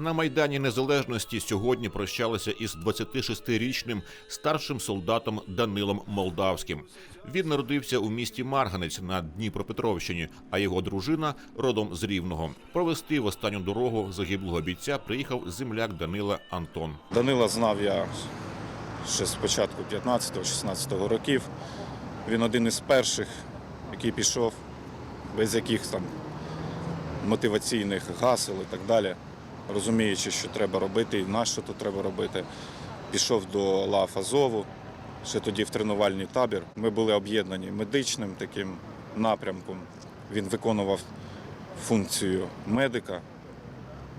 На майдані незалежності сьогодні прощалися із 26-річним старшим солдатом Данилом Молдавським. Він народився у місті Марганець на Дніпропетровщині, а його дружина родом з Рівного. Провести в останню дорогу загиблого бійця приїхав земляк Данила Антон. Данила знав я ще з початку 15-16 років. Він один із перших, який пішов, без яких там мотиваційних гасел і так далі, розуміючи, що треба робити і на що то треба робити. Пішов до лав Азову, ще тоді в тренувальний табір. Ми були об'єднані медичним таким напрямком. Він виконував функцію медика.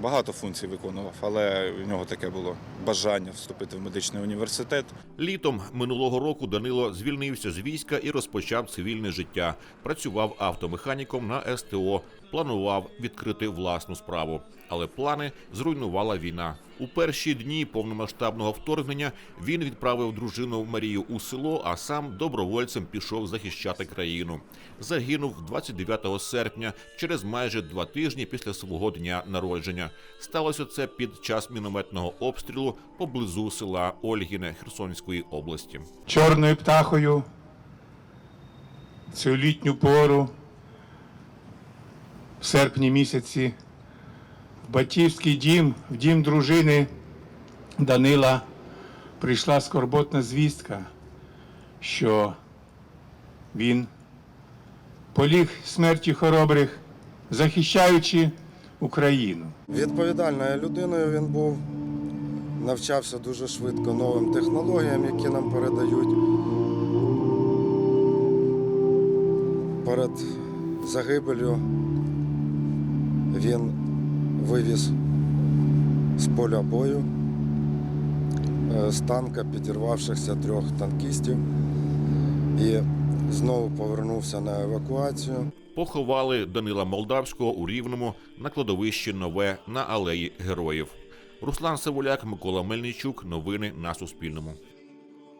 Багато функцій виконував, але у нього таке було бажання вступити в медичний університет. Літом минулого року Данило звільнився з війська і розпочав цивільне життя. Працював автомеханіком на СТО, планував відкрити власну справу. Але плани зруйнувала війна. У перші дні повномасштабного вторгнення він відправив дружину Марію у село, а сам добровольцем пішов захищати країну. Загинув 29 серпня через майже два тижні після свого дня народження. Сталося це під час мінометного обстрілу поблизу села Ольгіне Херсонської області. чорною птахою цю літню пору в серпні місяці батьківський дім, в дім дружини Данила прийшла скорботна звістка, що він поліг смерті хоробрих, захищаючи Україну. Відповідальною людиною він був, навчався дуже швидко новим технологіям, які нам передають. Перед загибелью він вивіз з поля бою з танка підірвавшихся трьох танкістів і знову повернувся на евакуацію. Поховали Данила Молдавського у Рівному на кладовищі Нове на алеї Героїв. Руслан Савуляк, Микола Мельничук. Новини на Суспільному.